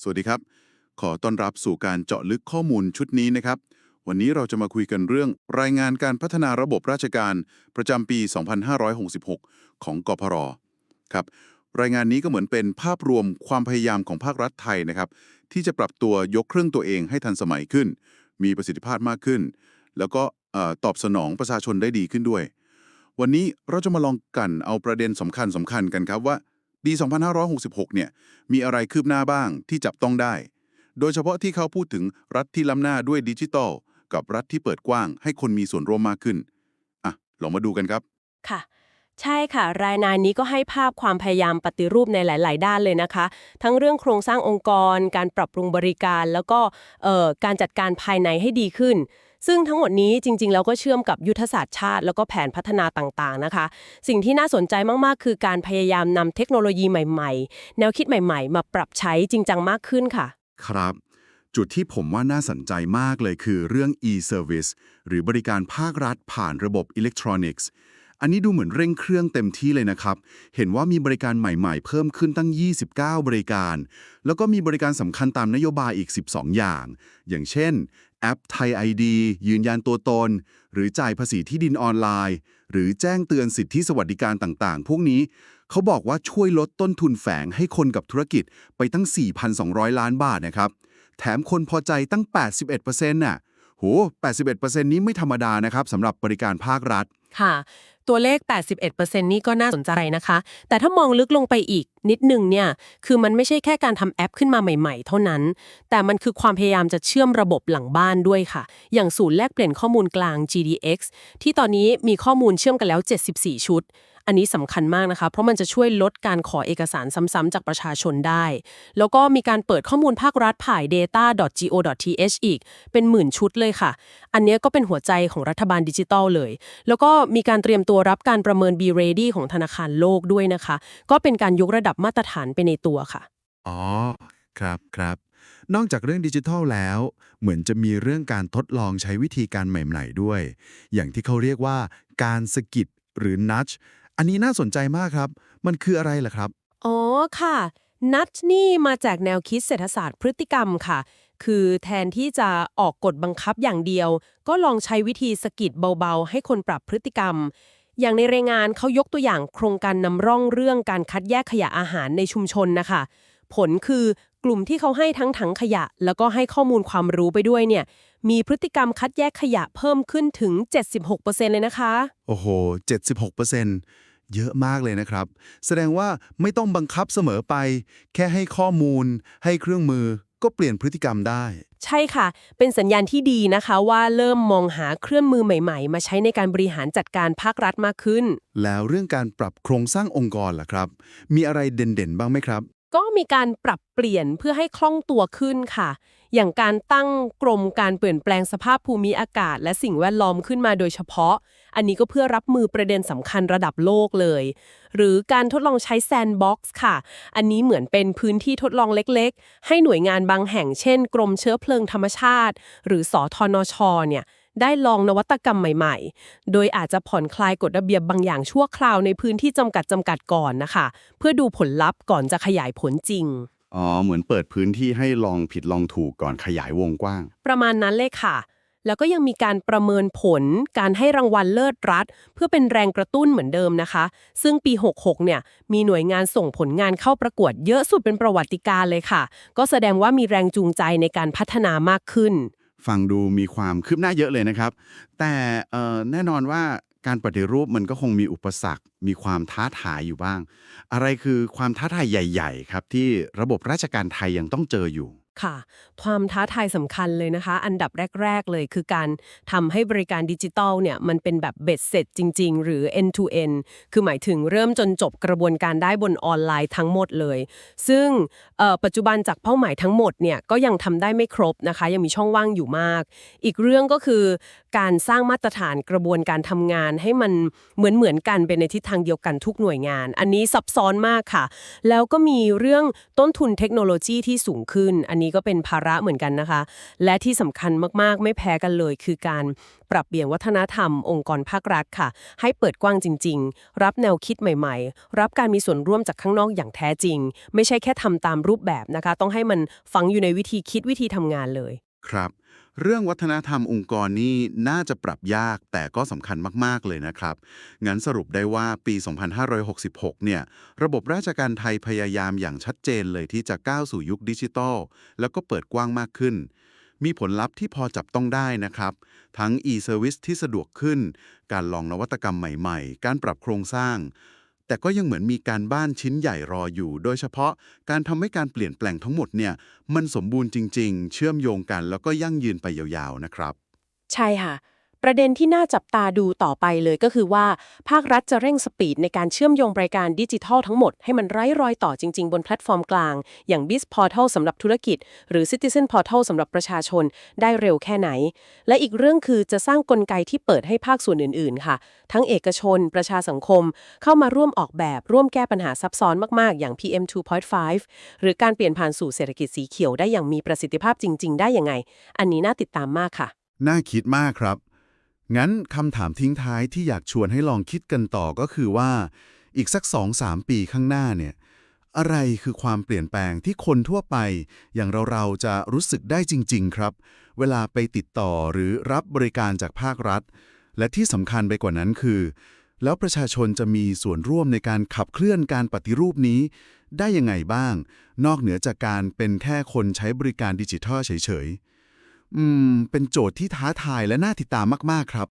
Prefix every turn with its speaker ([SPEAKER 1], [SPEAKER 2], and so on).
[SPEAKER 1] สวัสดีครับ ขอต้อนรับสู่การเจาะลึกข้อมูลชุดนี้นะครับ วันนี้เราจะมาคุยกันเรื่องรายงานการพัฒนาระบบราชการประจำปี 2566 ของกพรครับ รายงานนี้ก็เหมือนเป็นภาพรวมความพยายามของภาครัฐไทยนะครับ ที่จะปรับตัวยกเครื่องตัวเองให้ทันสมัยขึ้น มีประสิทธิภาพมากขึ้น แล้วก็ตอบสนองประชาชนได้ดีขึ้นด้วย วันนี้เราจะมาลองกันเอาประเด็นสำคัญสำคัญกันครับว่า ปี 2566 เนี่ย มีอะไรคืบหน้าบ้างที่จับต้องได้ โดยเฉพาะที่เขาพูดถึงรัฐที่ล้ำหน้าด้วยดิจิทัลกับรัฐที่เปิดกว้างให้คนมีส่วนร่วมมากขึ้น อะ ลองมาดูกันครับ
[SPEAKER 2] ค่ะ ใช่ค่ะ รายงานนี้ก็ให้ภาพความพยายามปฏิรูปในหลาย ๆ ด้านเลยนะคะ ทั้งเรื่องโครงสร้างองค์กร การปรับปรุงบริการ แล้วก็เอ่อการจัดการภายในให้ดีขึ้น ซึ่งทั้งหมดนี้จริง ๆ แล้วก็เชื่อมกับยุทธศาสตร์ชาติ แล้วก็แผนพัฒนาต่างๆนะคะ สิ่งที่น่าสนใจมากๆ คือการพยายามนำเทคโนโลยีใหม่ ๆ แนวคิดใหม่ ๆ มาปรับใช้จริงจังมากขึ้นค่ะ
[SPEAKER 3] ครับ จุดที่ผมว่าน่าสนใจมากเลยคือเรื่อง e-service หรือบริการภาครัฐผ่านระบบอิเล็กทรอนิกส์ อันนี้ดูเหมือนเร่งเครื่องเต็มที่เลยนะครับ เห็นว่ามีบริการใหม่ๆ เพิ่มขึ้นตั้ง 29 บริการ แล้วก็มีบริการสำคัญตามนโยบายอีก 12 อย่าง อย่างเช่น แอปไทย ID ยืนยันตัวตน หรือจ่ายภาษีที่ดินออนไลน์ หรือแจ้งเตือนสิทธิสวัสดิการต่างๆ พวกนี้เขาบอกว่าช่วยลดต้นทุนแฝงให้คนกับธุรกิจไปตั้ง 4,200 ล้านบาทนะครับ แถมคนพอใจตั้ง 81%น่ะ โห81%นี้ไม่ธรรมดานะครับสำหรับบริการภาครัฐ
[SPEAKER 2] ค่ะ ตัวเลข 81%นี่ก็น่าสนใจนะคะ แต่ถ้ามองลึกลงไปอีกนิดหนึ่งเนี่ย คือมันไม่ใช่แค่การทำแอปขึ้นมาใหม่ๆ เท่านั้น แต่มันคือความพยายามจะเชื่อมระบบหลังบ้านด้วยค่ะ อย่างศูนย์แลกเปลี่ยนข้อมูลกลาง GDX ที่ตอนนี้มีข้อมูลเชื่อมกันแล้ว 74 ชุด อันนี้สำคัญมากนะคะ เพราะมันจะช่วยลดการขอเอกสารซ้ำๆจากประชาชนได้ แล้วก็มีการเปิดข้อมูลภาครัฐผ่าน data.go.th อีก เป็นหมื่นชุดเลยค่ะ อันนี้ก็เป็นหัวใจของรัฐบาลดิจิทัลเลย แล้วก็มีการเตรียมตัวรับการประเมิน B Ready ของธนาคารโลกด้วยนะคะ ก็เป็นการยกระดับมาตรฐานไปในตัวค่ะ
[SPEAKER 3] อ๋อ ครับครับ นอกจากเรื่องดิจิทัลแล้ว เหมือนจะมีเรื่องการทดลองใช้วิธีการใหม่ ๆ ด้วย อย่างที่เขาเรียกว่าการสกิดหรือ nudge อันนี้น่าสนใจมากครับ มันคืออะไรล่ะครับ
[SPEAKER 2] อ๋อค่ะ นัดนี่มาจากแนวคิดเศรษฐศาสตร์พฤติกรรมค่ะ คือแทนที่จะออกกฎบังคับอย่างเดียว ก็ลองใช้วิธีสะกิดเบาๆ ให้คนปรับพฤติกรรม อย่างในรายงานเขายกตัวอย่างโครงการนำร่องเรื่องการคัดแยกขยะอาหารในชุมชนนะคะ ผลคือกลุ่มที่เขาให้ทั้งถังขยะ แล้วก็ให้ข้อมูลความรู้ไปด้วยเนี่ย มีพฤติกรรมคัดแยกขยะเพิ่มขึ้นถึง 76%เลยนะคะ
[SPEAKER 3] โอ้โห 76% เยอะมากเลยนะครับ แสดงว่าไม่ต้องบังคับเสมอไป แค่ให้ข้อมูล ให้เครื่องมือก็เปลี่ยนพฤติกรรมได้
[SPEAKER 2] ใช่ค่ะ เป็นสัญญาณที่ดีนะคะว่าเริ่มมองหาเครื่องมือใหม่ๆ มาใช้ในการบริหารจัดการภาครัฐมากขึ้น
[SPEAKER 3] แล้วเรื่องการปรับโครงสร้างองค์กรล่ะครับ มีอะไรเด่นๆ บ้างไหมครับ
[SPEAKER 2] ก็มีการปรับเปลี่ยนเพื่อให้คล่องตัวขึ้นค่ะ อย่างการตั้งกรมการเปลี่ยนแปลงสภาพภูมิอากาศ และสิ่งแวดล้อมขึ้นมาโดยเฉพาะ อันนี้ก็เพื่อรับมือประเด็นสำคัญระดับโลกเลย หรือการทดลองใช้แซนด์บ็อกซ์ค่ะ อันนี้เหมือนเป็นพื้นที่ทดลองเล็กๆ ให้หน่วยงานบางแห่งเช่น กรมเชื้อเพลิงธรรมชาติ หรือสอทนชเนี่ยได้ลองนวัตกรรมใหม่ๆ โดยอาจจะผ่อนคลายกฎระเบียบบางอย่างชั่วคราวในพื้นที่จำกัดจำกัดก่อนนะคะ เพื่อดูผลลัพธ์ก่อนจะขยายผลจริง
[SPEAKER 4] อ๋อ เหมือนเปิดพื้นที่ให้ลองผิดลองถูกก่อนขยายวงกว้าง
[SPEAKER 2] ประมาณนั้นเลยค่ะ แล้วก็ยังมีการประเมินผลการให้รางวัลเลิศรัฐ เพื่อเป็นแรงกระตุ้นเหมือนเดิมนะคะ ซึ่งปี 66 เนี่ย มีหน่วยงานส่งผลงานเข้าประกวดเยอะสุดเป็นประวัติการเลยค่ะ ก็แสดงว่ามีแรงจูงใจในการพัฒนามากขึ้น
[SPEAKER 4] ฟังดูมีความคืบหน้าเยอะเลยนะครับ แต่เอ่อแน่นอนว่า การปฏิรูปมันก็คงมีอุปสรรค มีความท้าทายอยู่บ้าง อะไรคือความท้าทายใหญ่ ๆ ครับที่ระบบราชการไทยยังต้องเจออยู่
[SPEAKER 2] ค่ะ ความท้าทายสำคัญเลยนะคะ อันดับแรก ๆ เลยคือการทำให้บริการดิจิทัลเนี่ยมันเป็นแบบเบ็ดเสร็จจริง ๆ หรือ end to end คือหมายถึงเริ่มจนจบกระบวนการได้บนออนไลน์ทั้งหมดเลย ซึ่งปัจจุบันจากเป้าหมายทั้งหมดเนี่ยก็ยังทำได้ไม่ครบนะคะ ยังมีช่องว่างอยู่มาก อีกเรื่องก็คือ การสร้างมาตรฐานกระบวนการทำงานให้มันเหมือนเหมือนๆกันเป็นในทิศทางเดียวกันทุกหน่วยงาน อันนี้ซับซ้อนมากค่ะ แล้วก็มีเรื่องต้นทุนเทคโนโลยีที่สูงขึ้นอันนี้ก็เป็นภาระเหมือนกันนะคะ และที่สำคัญมากๆ ไม่แพ้กันเลย คือการปรับเปลี่ยนวัฒนธรรม องค์กรภาครัฐค่ะ ให้เปิดกว้างจริง ๆ รับแนวคิดใหม่ๆ รับการมีส่วนร่วมจากข้างนอกอย่างแท้จริง ไม่ใช่แค่ทำตามรูปแบบนะคะ ต้องให้มันฝังอยู่ในวิธีคิดวิธีทำงานเลย
[SPEAKER 3] ครับ เรื่องวัฒนธรรมองค์กรนี่น่าจะปรับยากแต่ก็สำคัญมาก ๆ เลยนะครับ งั้นสรุปได้ว่าปี 2566 เนี่ย ระบบราชการไทยพยายามอย่างชัดเจนเลยที่จะก้าวสู่ยุคดิจิทัล แล้วก็เปิดกว้างมากขึ้น มีผลลัพธ์ที่พอจับต้องได้นะครับ ทั้ง e-service ที่สะดวกขึ้น การลองนวัตกรรมใหม่ ๆ การปรับโครงสร้าง แต่ก็ยังเหมือนมีการบ้านชิ้นใหญ่รออยู่ โดยเฉพาะการทำให้การเปลี่ยนแปลงทั้งหมดเนี่ยมันสมบูรณ์จริง ๆ เชื่อมโยงกันแล้วก็ยั่งยืนไปยาวๆนะครับ
[SPEAKER 2] ใช่ค่ะ ประเด็นที่น่าจับตาดูต่อไปเลยก็คือว่า ภาครัฐจะเร่งสปีดในการเชื่อมโยงบริการดิจิทัลทั้งหมดให้มันไร้รอยต่อจริง ๆ บนแพลตฟอร์มกลาง อย่าง Biz Portal สำหรับธุรกิจ หรือ Citizen Portal สำหรับประชาชนได้เร็วแค่ไหน และอีกเรื่องคือจะสร้างกลไกที่เปิดให้ภาคส่วนอื่น ๆ ค่ะ ทั้งเอกชน ประชาสังคม เข้ามาร่วมออกแบบร่วมแก้ปัญหาซับซ้อนมากๆ อย่าง PM 2.5 หรือการเปลี่ยนผ่านสู่เศรษฐกิจสีเขียวได้อย่างมีประสิทธิภาพจริง ๆ ได้ยังไง อันนี้น่าติดตามมากค่ะ
[SPEAKER 3] น่าคิดมากครับ งั้นคำถามทิ้งท้ายที่อยากชวนให้ลองคิดกันต่อก็คือว่า อีกสัก2-3ปีข้างหน้าเนี่ยอะไรคือความเปลี่ยนแปลงที่คนทั่วไป อย่างเราๆจะรู้สึกได้จริง ๆ ครับ เวลาไปติดต่อหรือรับบริการจากภาครัฐ และที่สำคัญไปกว่านั้นคือ แล้วประชาชนจะมีส่วนร่วมในการขับเคลื่อนการปฏิรูปนี้ ได้ยังไงบ้าง นอกเหนือจากการเป็นแค่คนใช้บริการดิจิทัลเฉยๆ อืม เป็นโจทย์ที่ท้าทายและน่าติดตามมาก ๆ ครับ